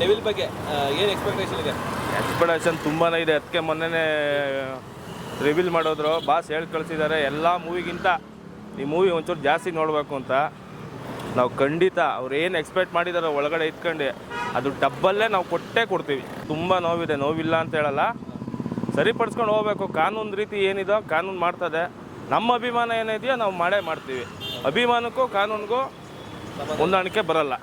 Devil ಬಗ್ಗೆ ಏನು expectation ಇದೆ? ಎಕ್ಸ್ಪೆಕ್ಟೇಷನ್ ತುಂಬಾ ಇದೆ. ಅದಕ್ಕೆ ಮೊನ್ನೆನೇ ರಿವೀಲ್ ಮಾಡಿದ್ರು. ಬಾಸ್ ಹೇಳಿ ಕಳಿಸಿದ್ದಾರೆ ಎಲ್ಲ ಮೂವಿಗಿಂತ ಈ ಮೂವಿ ಒಂಚೂರು ಜಾಸ್ತಿ ನೋಡಬೇಕು ಅಂತ. ನಾವು ಖಂಡಿತ ಅವ್ರು ಏನು ಎಕ್ಸ್ಪೆಕ್ಟ್ ಮಾಡಿದಾರೋ ಒಳಗಡೆ ಇಟ್ಕೊಂಡು ಅದು ಡಬ್ಬಲ್ಲೇ ನಾವು ಕೊಟ್ಟೇ ಕೊಡ್ತೀವಿ. ತುಂಬ ನೋವಿದೆ. ನೋವಿಲ್ಲ ಅಂತ ಹೇಳಲ್ಲ. ಸರಿಪಡಿಸ್ಕೊಂಡು ಹೋಗ್ಬೇಕು. ಕಾನೂನು ರೀತಿ ಏನಿದೋ ಕಾನೂನು ಮಾಡ್ತದೆ. ನಮ್ಮ ಅಭಿಮಾನ ಏನಿದೆಯೋ ನಾವು ಮಾಡೇ ಮಾಡ್ತೀವಿ. ಅಭಿಮಾನಕ್ಕೂ ಕಾನೂನಿಗೂ ಹೊಂದಾಣಿಕೆ ಬರಲ್ಲ.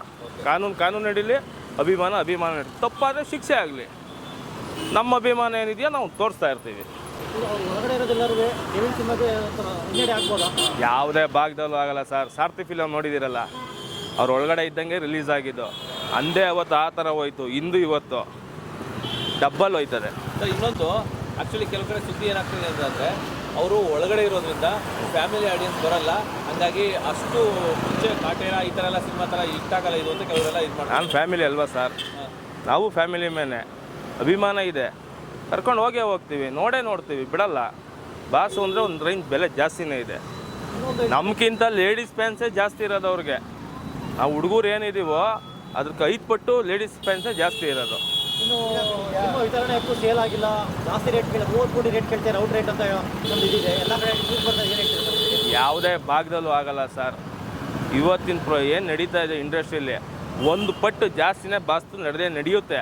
ಕಾನೂನು ಕಾನೂನು ನಡೀಲಿ. ಅಭಿಮಾನ ಅಭಿಮಾನ ತಪ್ಪಾದರೆ ಶಿಕ್ಷೆ ಆಗಲಿ. ನಮ್ಮ ಅಭಿಮಾನ ಏನಿದೆಯೋ ನಾವು ತೋರಿಸ್ತಾ ಇರ್ತೀವಿ. ಯಾವುದೇ ಭಾಗದಲ್ಲೂ ಆಗಲ್ಲ ಸರ್. ಸಾರ್ಥಿ ಫಿಲಮ್ ನೋಡಿದಿರಲ್ಲ? ಅವ್ರ ಒಳಗಡೆ ಇದ್ದಂಗೆ ರಿಲೀಸ್ ಆಗಿದ್ದು. ಅಂದೇ ಅವತ್ತು ಆ ಥರ ಹೋಯ್ತು. ಇಂದು ಇವತ್ತು. ಡಬ್ಬಲ್ ಹೋಯ್ತದೆ. ಇನ್ನೊಂದು ಆ್ಯಕ್ಚುಲಿ ಕೆಲವು ಕಡೆ ಸುದ್ದಿ ಏನಾಗ್ತಿದೆ ಅಂತಂದರೆ ಅವರು ಒಳಗಡೆ ಇರೋದ್ರಿಂದ ಫ್ಯಾಮಿಲಿ ಆಡಿಯನ್ಸ್ ಬರಲ್ಲ. ಹಂಗಾಗಿ ಅಷ್ಟು ಮುಂಚೆ ಕಾಟೇರ ಈ ಥರ ಎಲ್ಲ ಸಿನಿಮಾ ಥರ ಇಷ್ಟಾಗಲ್ಲ ಇದು ಅಂತ ಕೆಲವರೆಲ್ಲ ಇದು ಮಾಡ್ತಾರೆ. ನಾನು ಫ್ಯಾಮಿಲಿ ಅಲ್ವಾ ಸರ್ ನಾವು ಫ್ಯಾಮಿಲಿ ಮೇಲೆ ಅಭಿಮಾನ ಇದೆ. ಕರ್ಕೊಂಡು ಹೋಗೇ ಹೋಗ್ತೀವಿ. ನೋಡೇ ನೋಡ್ತೀವಿ. ಬಿಡಲ್ಲ. ಬಾಸು ಅಂದರೆ ಒಂದು ರೇಂಜ್ ಬೆಲೆ ಜಾಸ್ತಿನೇ ಇದೆ. ನಮ್ಗಿಂತ ಲೇಡೀಸ್ ಫ್ಯಾನ್ಸೇ ಜಾಸ್ತಿ ಇರೋದು ಅವ್ರಿಗೆ. ನಾವು ಹುಡುಗರು ಏನಿದ್ದೀವೋ ಅದಕ್ಕೆ ಐದು ಪಟ್ಟು ಲೇಡೀಸ್ ಫ್ಯಾನ್ಸೇ ಜಾಸ್ತಿ ಇರೋದು. ಇನ್ನು ನಿಮ್ಮ ವಿತರಣೆ ಹೆಚ್ಚು ಸೇಲ್ ಆಗಿಲ್ಲ ಜಾಸ್ತಿ ರೇಟ್ ಕೇಳಿ ಮೂವತ್ತು ಕೋಟಿ ರೇಟ್ ಕೇಳ್ತಾರೆ ಔಟ್ ರೇಟ್ ಅಂತ ಒಂದು ಇದಿದೆ. ಎಲ್ಲ ಕಡೆ ನ್ಯೂಸ್ ಬರ್ತಾರೆ ಏನು ಹೇಳ್ತೀರಾ ಯಾವುದೇ ಭಾಗದಲ್ಲೂ ಆಗಲ್ಲ ಸರ್. ಇವತ್ತಿನ ಪ್ರ ಏನು ನಡೀತಾ ಇದೆ ಇಂಡಸ್ಟ್ರಿಯಲ್ಲಿ ಒಂದು ಪಟ್ಟು ಜಾಸ್ತಿನೇ ಬಾಸ್ತು ನಡೆದೇ ನಡೆಯುತ್ತೆ.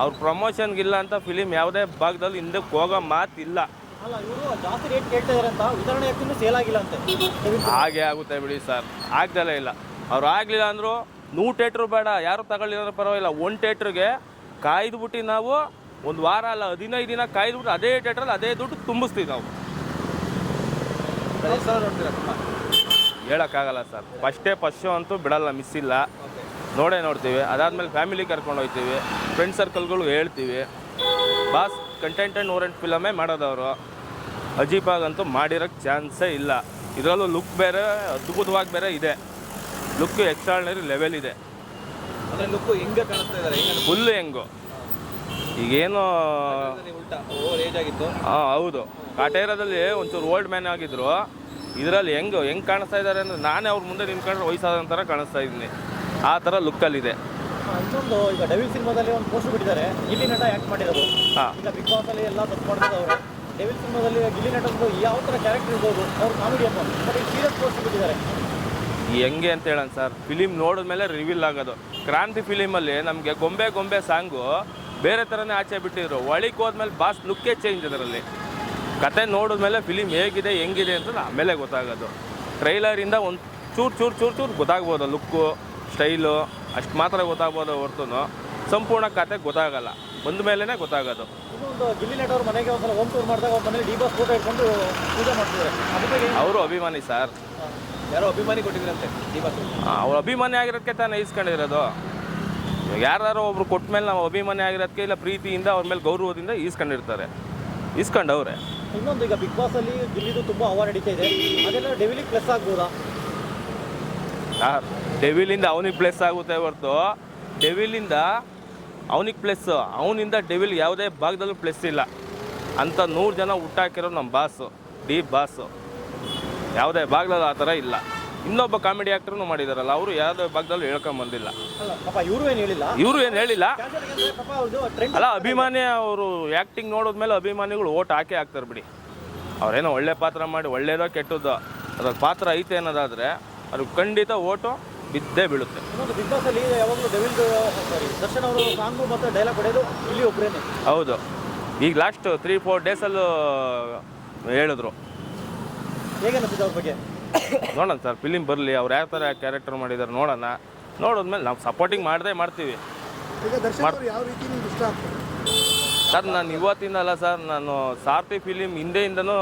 ಅವ್ರ ಪ್ರಮೋಷನ್ಗಿಲ್ಲ ಅಂತ ಫಿಲಿಮ್ ಯಾವುದೇ ಭಾಗದಲ್ಲೂ ಹಿಂದಕ್ಕೆ ಹೋಗೋ ಮಾತಿಲ್ಲ. ಅಲ್ಲ ಇವರು ಜಾಸ್ತಿ ರೇಟ್ ಕೇಳ್ತಾ ಇದಾರೆ ಅಂತ ವಿತರಣೆ ಸೇಲ್ ಆಗಿಲ್ಲ ಅಂತ. ಹಾಗೆ ಆಗುತ್ತೆ ಬಿಡಿ ಸರ್. ಆಗ್ದಲೇ ಇಲ್ಲ. ಅವ್ರು ಆಗಲಿಲ್ಲ ಅಂದರು ನೂರು ಟೇಟ್ರು ಬೇಡ ಯಾರು ತಗೊಳ್ಳಿರೋ ಪರವಾಗಿಲ್ಲ. ಒಂದು ಥೇಟ್ರಿಗೆ ಕಾಯ್ದುಬಿಟ್ಟು ನಾವು ಒಂದು ವಾರ ಅಲ್ಲ ಹದಿನೈದು ದಿನ ಕಾಯ್ದುಬಿಟ್ಟು ಅದೇ ಡೇಟಲ್ಲಿ ಅದೇ ದುಡ್ಡು ತುಂಬಿಸ್ತೀವಿ ನಾವು. ಹೇಳೋಕ್ಕಾಗಲ್ಲ ಸರ್. ಫಸ್ಟೇ ಫಸ್ಟ್ ಶೋ ಅಂತೂ ಬಿಡಲ್ಲ ಮಿಸ್ ಇಲ್ಲ. ನೋಡೇ ನೋಡ್ತೀವಿ. ಅದಾದಮೇಲೆ ಫ್ಯಾಮಿಲಿ ಕರ್ಕೊಂಡು ಹೋಗ್ತೀವಿ. ಫ್ರೆಂಡ್ ಸರ್ಕಲ್ಗಳು ಹೇಳ್ತೀವಿ. ಬಾಸ್ ಕಂಟೆಂಟ್ ಆ್ಯಂಡ್ ಓರೆಂಟ್ ಫಿಲಮೇ ಮಾಡೋದವರು. ಅಜೀಬಾಗಂತೂ ಮಾಡಿರೋಕ್ಕೆ ಚಾನ್ಸೇ ಇಲ್ಲ. ಇದರಲ್ಲೂ ಲುಕ್ ಬೇರೆ ಅದ್ಭುತವಾಗಿ ಬೇರೆ ಇದೆ. ಲುಕ್ ಎಕ್ಸ್ಟ್ರಾರ್ನರಿ ಲೆವೆಲ್ ಇದೆ. ಲುಕ್ಕು ಹೆಂಗೆ ಕಾಣಿಸ್ತಾ ಇದ್ದಾರೆ ಹೆಂಗೆ ಹೆಂಗೋ ಹೆಂಗು. ಈಗೇನು ಉಲ್ಟಾ. ಓವರ್ ಏಜ್ ಆಗಿತ್ತು. ಹಾಂ ಹೌದು. ಕಾಟೇರದಲ್ಲಿ ಒಂಚೂರು ಓಲ್ಡ್ ಮ್ಯಾನ್ ಆಗಿದ್ರು. ಇದರಲ್ಲಿ ಹೆಂಗೆ ಹೆಂಗೆ ಕಾಣಿಸ್ತಾ ಇದ್ದಾರೆ ಅಂದ್ರೆ ನಾನೇ ಅವ್ರ ಮುಂದೆ ನಿಂತ್ಕೊಂಡ್ರೆ ವಯಸ್ಸಾದ ಥರ ಕಾಣಿಸ್ತಾ ಇದ್ದೀನಿ. ಆ ಥರ ಲುಕ್ಕಲ್ಲಿದೆ ಆ, ಇನ್ನೊಂದು ಈಗ ಡೆವಿಲ್ ಸಿನಿಮಾದಲ್ಲಿ ಒಂದು ಪೋಸ್ಟ್ ಬಿಟ್ಟಿದ್ದಾರೆ. ಗಿಲ್ಲಿ ನಟ ಆ್ಯಕ್ಟ್ ಮಾಡಿರೋದು. ಈಗ ಬಿಗ್ ಬಾಸ್ ಅಲ್ಲಿ ಎಲ್ಲ ತಪ್ಪು ಮಾಡ್ತಾರೆ ಅವರು. ಡೆವಿಲ್ ಸಿನಿಮಾದಲ್ಲಿ ಗಿಲ್ಲಿ ನಟಂದು ಯಾವ ಥರ ಕ್ಯಾರೆಕ್ಟರ್ ಇರ್ಬೋದು? ಅವ್ರು ಕಾಮಿಡಿ ಅಮ್ಮ ಬಟ್ ಈಗ ಸೀರಿಯಸ್ ಪೋಸ್ಟ್ ಬಿಟ್ಟಿದ್ದಾರೆ. ಹೆಂಗೆ ಅಂತ ಹೇಳೋಣ ಸರ್. ಫಿಲಿಮ್ ನೋಡಿದ್ಮೇಲೆ ರಿವೀಲ್ ಆಗೋದು. ಕ್ರಾಂತಿ ಫಿಲಿಮಲ್ಲಿ ನಮಗೆ ಗೊಂಬೆ ಗೊಂಬೆ ಸಾಂಗು ಬೇರೆ ಥರನೇ ಆಚೆ ಬಿಟ್ಟಿದ್ರು. ಒಳಗೆ ಹೋದ್ಮೇಲೆ ಬಾಸ್ ಲುಕ್ಕೇ ಚೇಂಜ್ ಅದರಲ್ಲಿ. ಕತೆ ನೋಡಿದ್ಮೇಲೆ ಫಿಲಿಮ್ ಹೇಗಿದೆ ಹೆಂಗಿದೆ ಅಂತ ಆಮೇಲೆ ಗೊತ್ತಾಗೋದು. ಟ್ರೈಲರಿಂದ ಒಂದು ಚೂರು ಚೂರು ಚೂರು ಚೂರು ಗೊತ್ತಾಗ್ಬೋದು ಲುಕ್ಕು ಸ್ಟೈಲು ಅಷ್ಟು ಮಾತ್ರ ಗೊತ್ತಾಗ್ಬೋದು ಹೊರತು ಸಂಪೂರ್ಣ ಕತೆ ಗೊತ್ತಾಗಲ್ಲ. ಬಂದ ಮೇಲೇ ಗೊತ್ತಾಗೋದು? ಅವರು ಅಭಿಮಾನಿ ಸರ್. ಯಾರೋ ಅಭಿಮಾನಿ ಕೊಟ್ಟಿದ್ರಂತೆ ಅವ್ರ ಅಭಿಮಾನಿ ಆಗಿರೋದಕ್ಕೆ ತಾನೇ ಈಸ್ಕೊಂಡಿರೋದು. ಇವಾಗ ಯಾರು ಒಬ್ರು ಕೊಟ್ಟ ಮೇಲೆ ನಾವು ಅಭಿಮಾನಿ ಆಗಿರೋದಕ್ಕೆ ಇಲ್ಲ ಪ್ರೀತಿಯಿಂದ ಅವ್ರ ಮೇಲೆ ಗೌರವದಿಂದ ಈಸ್ಕೊಂಡಿರ್ತಾರೆ. ಈಸ್ಕೊಂಡವ್ರೆ. ಇನ್ನೊಂದು ಈಗ ಬಿಗ್ ಬಾಸ್ ಅಲ್ಲಿ ಗಿಲ್ಲಿದು ತುಂಬಾ ಹವಾ ನಡೀತಾ ಇದೆ. ಅದೆಲ್ಲ ಡೆವಿಲಿಗೆ ಪ್ಲಸ್ ಆಗ್ಬೋದಾ? ಡೆವಿಲಿಂದ ಅವನಿಗೆ ಪ್ಲಸ್ ಆಗುತ್ತೆ ಹೊರತು. ಡೆವಿಲಿಂದ ಅವನಿಗೆ ಪ್ಲಸ್ ಅವನಿಂದ ಡೆವಿಲ್ ಯಾವುದೇ ಭಾಗದಲ್ಲೂ ಪ್ಲಸ್ ಇಲ್ಲ. ಅಂತ ನೂರು ಜನ ಹುಟ್ಟಾಕಿರೋ ನಮ್ಮ ಬಾಸು ಡಿ ಬಾಸು ಯಾವುದೇ ಭಾಗದಲ್ಲೂ ಆ ಥರ ಇಲ್ಲ. ಇನ್ನೊಬ್ಬ ಕಾಮಿಡಿ ಆ್ಯಕ್ಟ್ರೂ ಮಾಡಿದಾರಲ್ಲ ಅವರು ಯಾವುದೇ ಭಾಗದಲ್ಲೂ ಹೇಳ್ಕೊಂಬಂದಿಲ್ಲ ಇವರು ಏನು ಹೇಳಿಲ್ಲ? ಇವರು ಏನು ಹೇಳಿಲ್ಲ. ಅಲ್ಲ ಅಭಿಮಾನಿ ಅವರು ಆ್ಯಕ್ಟಿಂಗ್ ನೋಡಿದ್ಮೇಲೆ ಅಭಿಮಾನಿಗಳು ಓಟ್ ಹಾಕಿ ಹಾಕ್ತಾರೆ ಬಿಡಿ. ಅವರೇನೋ ಒಳ್ಳೆ ಪಾತ್ರ ಮಾಡಿ ಒಳ್ಳೇದೋ ಕೆಟ್ಟದ್ದೋ ಅದ್ರ ಪಾತ್ರ ಐತೆ ಅನ್ನೋದಾದರೆ ಅವ್ರಿಗೆ ಖಂಡಿತ ಓಟು ಬಿದ್ದೇ ಬೀಳುತ್ತೆ. ಇನ್ನೊಂದು ಬಿಗ್ ಬಾಸ್ ಅಲ್ಲಿ ಯಾವಾಗಲೂ ಡೆವಿಲ್ ಸಾರಿ ದರ್ಶನ್ ಅವರು ಸಾಂಗು ಮತ್ತು ಡೈಲಾಗ್ ಹೊಡೆಯೋದು ಇಲ್ಲಿ ಒಬ್ಬರೇನೆ ಹೌದು. ಈಗ ಲಾಸ್ಟ್ ತ್ರೀ ಫೋರ್ ಡೇಸಲ್ಲೂ ಹೇಳಿದ್ರು. ಹೇಗೆ ಅನಿಸಿದೆ ಅವ್ರ ಬಗ್ಗೆ? ನೋಡೋಣ ಸರ್ ಫಿಲಿಮ್ ಬರಲಿ ಅವ್ರು ಯಾವ ಥರ ಕ್ಯಾರೆಕ್ಟರ್ ಮಾಡಿದ್ದಾರೆ ನೋಡೋಣ. ನೋಡಿದ್ಮೇಲೆ ನಾವು ಸಪೋರ್ಟಿಂಗ್ ಮಾಡದೇ ಮಾಡ್ತೀವಿ. ಈಗ ದರ್ಶನ್ ಅವರು ಯಾವ ರೀತಿ ನಿಮ್ಗೆ ಇಷ್ಟ ಆಗ್ತದೆ? ಸರ್ ನಾನು ಇವತ್ತಿಂದ ಅಲ್ಲ ಸರ್ ನಾನು ಸಾರ್ಥಿ ಫಿಲಿಮ್ ಹಿಂದೆಯಿಂದನೂ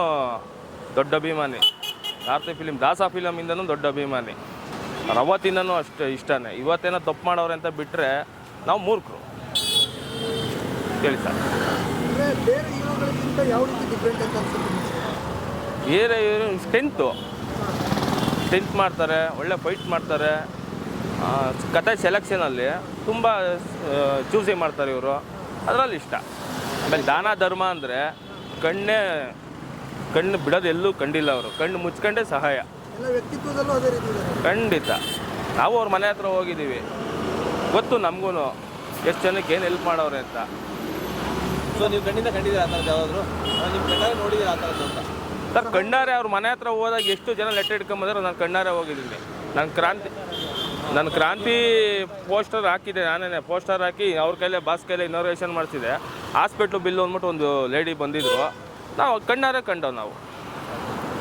ದೊಡ್ಡ ಅಭಿಮಾನಿ. ಸಾರ್ಥಿ ಫಿಲಿಮ್ ದಾಸ ಫಿಲಮಿಂದನೂ ದೊಡ್ಡ ಅಭಿಮಾನಿ. ಅವ್ರು ಅವತ್ತಿಂದನೂ ಅಷ್ಟು ಇಷ್ಟನೇ. ಇವತ್ತೇನೋ ತಪ್ಪು ಮಾಡೋರೆ ಅಂತ ಬಿಟ್ಟರೆ ನಾವು ಮೂರ್ಖರು. ಹೇಳಿ ಸರ್. ಅಂದರೆ ಬೇರೆ ಹೀರೋಗಳಿಗಿಂತ ಯಾವ ರೀತಿ ಡಿಫ್ರೆಂಟ್ ಅಂತ ಅನ್ಸುತ್ತೆ ನಿಮ್ಗೆ? ಬೇರೆ ಸ್ಟೆಂತು ಸ್ಟೆಂತ್ ಮಾಡ್ತಾರೆ ಒಳ್ಳೆ ಫೈಟ್ ಮಾಡ್ತಾರೆ. ಆ, ಕತೆ ಸೆಲೆಕ್ಷನಲ್ಲಿ ತುಂಬ ಚೂಸಿ ಮಾಡ್ತಾರೆ ಇವರು. ಅದರಲ್ಲಿ ಇಷ್ಟ. ಆಮೇಲೆ ದಾನ ಧರ್ಮ ಅಂದರೆ ಕಣ್ಣೇ ಕಣ್ಣು ಬಿಡೋದು ಎಲ್ಲೂ ಕಂಡಿಲ್ಲ ಅವರು. ಕಣ್ಣು ಮುಚ್ಕೊಂಡೇ ಸಹಾಯ. ಖಂಡಿತ. ನಾವು ಅವ್ರ ಮನೆ ಹತ್ರ ಹೋಗಿದ್ದೀವಿ. ಗೊತ್ತು ನಮಗೂ ಎಷ್ಟು ಜನಕ್ಕೆ ಏನು ಹೆಲ್ಪ್ ಮಾಡೋರೆ ಅಂತ. ಸೊ ನೀವು ಕಣ್ಣಿಂದ ಕಂಡಿದ್ದೀರಾ ಆ ಥರದ್ದು ಯಾವ್ದಾದ್ರು ನಿಮ್ಮ ಕಣ್ಣಾರೆ ನೋಡಿದ್ದೀರಾ ಆ ಥರದ್ದು ಅಂತ? ಸರ್ ಕಣ್ಣಾರೆ ಅವ್ರ ಮನೆ ಹತ್ರ ಹೋದಾಗ ಎಷ್ಟು ಜನ ಲೆಟರ್ ಇಟ್ಕೊಂಬಂದ್ರೆ ನಾನು ಕಣ್ಣಾರೆ ಹೋಗಿದ್ದೀನಿ. ನಾನು ಕ್ರಾಂತಿ ನಾನು ಕ್ರಾಂತಿ ಪೋಸ್ಟರ್ ಹಾಕಿದ್ದೆ ನಾನೇ ಪೋಸ್ಟರ್ ಹಾಕಿ ಅವ್ರ ಕೈಲೇ ಬಾಸ್ ಕೈಲೇ ಇನೋಗ್ರೇಷನ್ ಮಾಡಿಸಿದೆ. ಹಾಸ್ಪಿಟ್ಲು ಬಿಲ್ ಅಂದ್ಬಿಟ್ಟು ಒಂದು ಲೇಡಿ ಬಂದಿದ್ರು. ನಾವು ಕಣ್ಣಾರೆ ಕಂಡವು ನಾವು.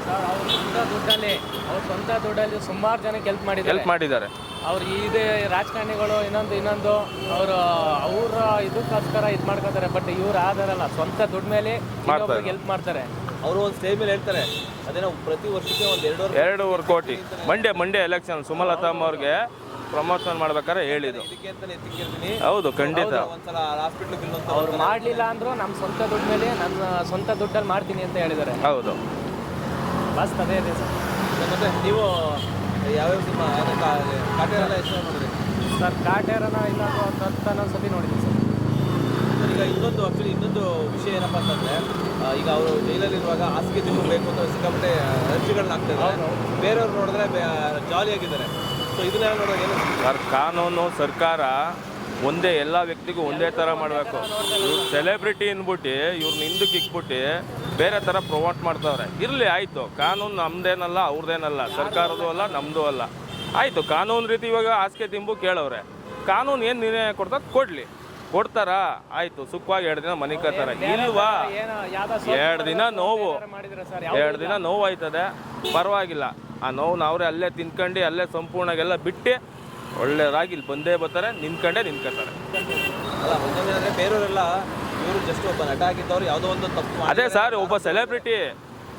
ಸರ್ ಅವ್ರ ಸ್ವಂತ ದುಡ್ಡಲ್ಲಿ ಅವ್ರ ಸ್ವಂತ ದುಡ್ಡಲ್ಲಿ ಸುಮಾರು ಜನಕ್ಕೆ ಹೆಲ್ಪ್ ಮಾಡಿದ್ದಾರೆ. ಹೆಲ್ಪ್ ಮಾಡಿದ್ದಾರೆ. ಅವ್ರು ಇದೇ ರಾಜಕಾರಣಿಗಳು ಇನ್ನೊಂದು ಇನ್ನೊಂದು ಅವರು ಅವರ ಇದಕ್ಕೋಸ್ಕರ ಇದು ಮಾಡ್ಕೋತಾರೆ. ಬಟ್ ಇವ್ರು ಆದರಲ್ಲ ಸ್ವಂತ ದುಡ್ಡು ಮೇಲೆ ಹೆಲ್ಪ್ ಮಾಡ್ತಾರೆ. ಅವರು ಒಂದು ಸ್ಟೇಜ್ ಮೇಲೆ ಹೇಳ್ತಾರೆ ಅದೇನೋ ಪ್ರತಿ ವರ್ಷಕ್ಕೆ ಒಂದು ಎರಡು ಎರಡೂವರೆ ಕೋಟಿ. ಮಂಡ್ಯ ಮಂಡ್ಯ ಎಲೆಕ್ಷನ್ ಸುಮಲತಾ ಅವ್ರಿಗೆ ಪ್ರಮೋಷನ್ ಮಾಡ್ಬೇಕಾದ್ರೆ ಹೇಳಿದ್ರು ಇದಕ್ಕೆ ಎತ್ತಿಕ್ಕಿರ್ತೀನಿ. ಹೌದು ಖಂಡಿತ. ಒಂದ್ಸಲ ಹಾಸ್ಪಿಟ್ಲ್ ಬಿಲ್ ಅಂತ ಅವ್ರು ಮಾಡಲಿಲ್ಲ ಅಂದ್ರು ನಮ್ಮ ಸ್ವಂತ ದುಡ್ಡು ಮೇಲೆ ನನ್ನ ಸ್ವಂತ ದುಡ್ಡಲ್ಲಿ ಮಾಡ್ತೀನಿ ಅಂತ ಹೇಳಿದ್ದಾರೆ. ಹೌದು. ಬಸ್ ಅದೇ ಇದೆ ಸರ್. ಮತ್ತೆ ನೀವು ಯಾವ್ಯಾವ ಸಿನಿಮಾ ಕಾಟೇರೆಲ್ಲ ಎಷ್ಟು ನೋಡಿದ್ರಿ? ಸರ್ ಕಾಟೇರನ ಇಲ್ಲ ಒಂದು ಹತ್ತು ಹನ್ನೊಂದು ಸತಿ ನೋಡಿದ್ದೀನಿ ಸರ್ ಸರ್, ಈಗ ಇನ್ನೊಂದು ಆಕ್ಚುಲಿ ಇನ್ನೊಂದು ವಿಷಯ ಏನಪ್ಪಾ ಅಂತಂದರೆ ಈಗ ಅವರು ಜೈಲಲ್ಲಿರುವಾಗ ಹಾಸಿಗೆ ತಿನ್ನಬೇಕು ಬೇಕು ಅಂತ ಸಿಕ್ಕಾಪಟ್ಟೆ ಅರ್ಜಿಗಳನ್ನ ಹಾಕ್ತಿದ್ದಾರೆ ಬೇರೆಯವ್ರು ನೋಡಿದ್ರೆ ಜಾಲಿಯಾಗಿದ್ದಾರೆ ಸೊ ಇದನ್ನ ನೋಡೋದು ಏನು ಸರ್ ಕಾನೂನು ಸರ್ಕಾರ ಒಂದೇ ಎಲ್ಲ ವ್ಯಕ್ತಿಗೂ ಒಂದೇ ಥರ ಮಾಡಬೇಕು. ಸೆಲೆಬ್ರಿಟಿ ಅಂದ್ಬಿಟ್ಟು ಇವ್ರನ್ನ ಹಿಂದಕ್ಕೆ ಇಕ್ಬಿಟ್ಟು ಬೇರೆ ಥರ ಪ್ರೊಮೋಟ್ ಮಾಡ್ತಾವ್ರೆ. ಇರಲಿ ಆಯಿತು. ಕಾನೂನು ನಮ್ಮದೇನಲ್ಲ ಅವ್ರದ್ದೇನಲ್ಲ ಸರ್ಕಾರದೂ ಅಲ್ಲ ನಮ್ಮದು ಅಲ್ಲ. ಆಯಿತು ಕಾನೂನು ರೀತಿ ಇವಾಗ ಹಾಸಿಗೆ ತಿಂಬು ಕೇಳವ್ರೆ. ಕಾನೂನು ಏನು ನಿರ್ಣಯ ಕೊಡ್ತಾರೆ ಕೊಡಲಿ. ಕೊಡ್ತಾರಾ? ಆಯ್ತು ಸುಖವಾಗಿ ಎರಡು ದಿನ ಮನೆ ಕತ್ತಾರೆ ಇಲ್ವಾ? ಏನೋ ಎರಡು ದಿನ ನೋವು. ಮಾಡಿದ್ರೆ ಸರ್? ಎರಡು ದಿನ ನೋವು ಆಯ್ತದೆ ಪರವಾಗಿಲ್ಲ. ಆ ನೋವು ಅವರೇ ಅಲ್ಲೇ ತಿನ್ಕೊಂಡು ಅಲ್ಲೇ ಸಂಪೂರ್ಣಗೆಲ್ಲ ಬಿಟ್ಟು ಒಳ್ಳೆಯದಾಗಿ ಇಲ್ಲಿ ಬಂದೇ ಬರ್ತಾರೆ ನಿಂತ್ಕೊಂಡೇ ನಿಂತ್ಕೊತಾರೆ ಅಲ್ಲ ಬೇರೆಯವರೆಲ್ಲ ಇವರು ಜಸ್ಟ್ ಒಬ್ಬ ನಟ ಆಗಿದ್ದವ್ರು ಯಾವುದೋ ಒಂದು ತಪ್ಪು ಮಾಡಿ ಅದೇ ಸರ್ ಒಬ್ಬ ಸೆಲೆಬ್ರಿಟಿ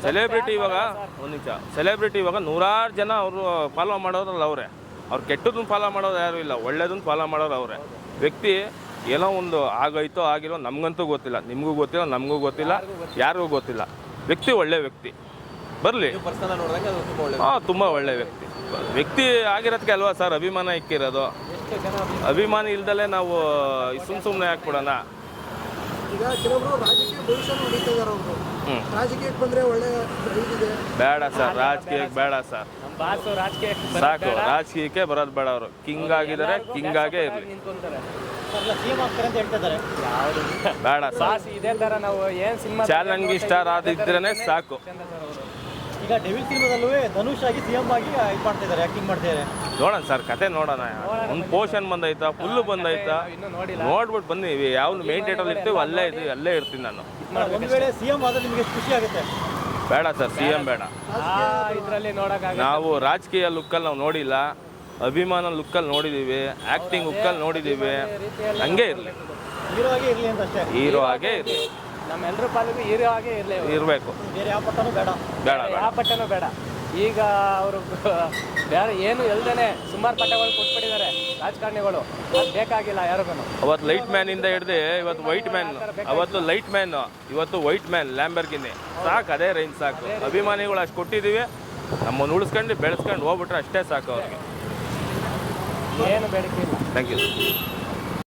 ಸೆಲೆಬ್ರಿಟಿ ಇವಾಗ ಒಂದು ನಿಮಿಷ. ಸೆಲೆಬ್ರಿಟಿ ಇವಾಗ ನೂರಾರು ಜನ ಅವರು ಫಾಲೋ ಮಾಡೋರಲ್ಲ ಅವರೇ. ಅವ್ರು ಕೆಟ್ಟದನ್ನ ಫಾಲೋ ಮಾಡೋದು ಯಾರು ಇಲ್ಲ ಒಳ್ಳೇದನ್ನ ಫಾಲೋ ಮಾಡೋರು ಅವರೇ. ವ್ಯಕ್ತಿ ಏನೋ ಒಂದು ಆಗೋಯ್ತೋ ಆಗಿರೋ ನಮಗಂತೂ ಗೊತ್ತಿಲ್ಲ ನಿಮಗೂ ಗೊತ್ತಿಲ್ಲ ನಮಗೂ ಗೊತ್ತಿಲ್ಲ ಯಾರಿಗೂ ಗೊತ್ತಿಲ್ಲ. ವ್ಯಕ್ತಿ ಒಳ್ಳೆ ವ್ಯಕ್ತಿ. ಬರಲಿ. ಹಾಂ ತುಂಬ ಒಳ್ಳೆ ವ್ಯಕ್ತಿ. ವ್ಯಕ್ತಿ ಆಗಿರೋದಕ್ಕೆ ಅಲ್ವಾ ಸರ್ ಅಭಿಮಾನ ಇಕ್ಕಿರೋದು? ಅಭಿಮಾನ ಇಲ್ದಲೇ ನಾವು ಸುಮ್ಮ ಸುಮ್ಮನೆ ಹಾಕ್ಬಿಡೋಣ. ರಾಜಕೀಯಕ್ಕೆ ಬಂದ್ರೆ ಒಳ್ಳೆ ಇದಿದೆ ಬೇಡ ಸರ್ ರಾಜಕೀಯಕ್ಕೆ ಬೇಡ ಸರ್. ನಮ್ಮ ಬಾಸು ರಾಜಕೀಯ ಸಾಕು ರಾಜಕೀಯಕ್ಕೆ ಬರೋದು ಬೇಡ ಅವರು. ಕಿಂಗ್ ಆಗಿದ್ದಾರೆ ಕಿಂಗ್ ಆಗೇ ಇರಲಿ. ನಿಂತ್ಕೊಂತಾರೆ ಸರ್ ಸಿ ಆಗ್ತಾರೆ ಅಂತ ಹೇಳ್ತಾ ಇದ್ದಾರೆ ಯಾವುದು ಬೇಡ ಸರ್. ಬಾಸ್ ಇದೇ ತರ ನಾವು ಏನ್ ಸಿನಿಮಾ ಚಾಲೆಂಜ್ ಸ್ಟಾರ್ ಆದಿದ್ರೇನೆ ಸಾಕು. ಈಗ ಡೆವಿಲ್ ಸಿನಿಮಾದಲ್ಲೂ ಧನುಷ್ ಆಗಿ ಸಿ ಎಂ ಆಗಿ ಇದು ಮಾಡ್ತಾ ಇದ್ದಾರೆ ಆಕ್ಟಿಂಗ್ ಮಾಡ್ತಾ ಇದ್ದಾರೆ ನೋಡೋಣ ಸರ್ ಕತೆ ನೋಡೋಣ. ಒಂದು ಪೋರ್ಷನ್ ಬಂದೈತಾ? ಫುಲ್ ಬಂದೈತಾ? ನೋಡ್ಬಿಟ್ಟು ಬನ್ನಿ ಯಾವ ಮೇನ್ ಡೇಟಲ್ಲಿ ಇರ್ತೀವಿ ಅಲ್ಲೇ ಇದ್ದೀವಿ ಅಲ್ಲೇ ಇರ್ತೀನಿ ನಾನು. ಒಂದು ವೇಳೆ ಸಿ ಎಂ ಆದ್ರೆ ನಿಮಗೆ ಖುಷಿ ಆಗುತ್ತೆ? ಬೇಡ ಸರ್ ಸಿ ಎಂ ಬೇಡ. ಇದ್ರಲ್ಲಿ ನಾವು ರಾಜಕೀಯ ಲುಕ್ಕಲ್ಲಿ ನಾವು ನೋಡಿಲ್ಲ ಅಭಿಮಾನ ಲುಕ್ಕಲ್ಲಿ ನೋಡಿದ್ದೀವಿ ಆ್ಯಕ್ಟಿಂಗ್ ಲುಕ್ಕಲ್ಲಿ ನೋಡಿದ್ದೀವಿ ಹಂಗೆ ಇರಲಿ. ಹೀರೋ ಹಾಗೆ ಇರ್ಲಿ. ನಮ್ಮೆಲ್ಲರ ಪಾಲಿಗೂ ಹೀರೋ ಆಗೇ ಇರ್ಲಿ ಇರಬೇಕು. ಬೇರೆ ಯಾವ ಪಟ್ಟನೂ ಬೇಡ. ಬೇಡ ಬೇಡ. ಯಾವ ಪಟ್ಟನೂ ಬೇಡ. ಈಗ ಅವರು ಬೇರೆ ಏನು ಎಲ್ದೇನೆ ಸುಮಾರು ಪಟ್ಟಗಳು ಕೊಟ್ಬಿಟ್ಟಿದ್ದಾರೆ ರಾಜಕಾರಣಿಗಳು. ಅದು ಬೇಕಾಗಿಲ್ಲ ಯಾರಿಗೂ ಅವತ್ತು ಲೈಟ್ ಮ್ಯಾನ್ ಇಂದ ಹಿಡ್ದು ಇವತ್ತು ವೈಟ್ ಮ್ಯಾನ್ ಅವತ್ತು ಲೈಟ್ ಮ್ಯಾನ್ ಇವತ್ತು ವೈಟ್ ಮ್ಯಾನ್ ಲ್ಯಾಂಬರ್ಗಿನಿ. ಸಾಕು ಅದೇ ರೇಂಜ್ ಸಾಕು. ಅಭಿಮಾನಿಗಳು ಅಷ್ಟು ಕೊಟ್ಟಿದ್ದೀವಿ ನಮ್ಮನ್ನು ಉಳಿಸ್ಕೊಂಡು ಬೆಳೆಸ್ಕೊಂಡು ಹೋಗ್ಬಿಟ್ರೆ ಅಷ್ಟೇ ಸಾಕು ಅವ್ರಿಗೆ. ಏನು ಬೇಡಿಕೆ ಇಲ್ಲ. Thank you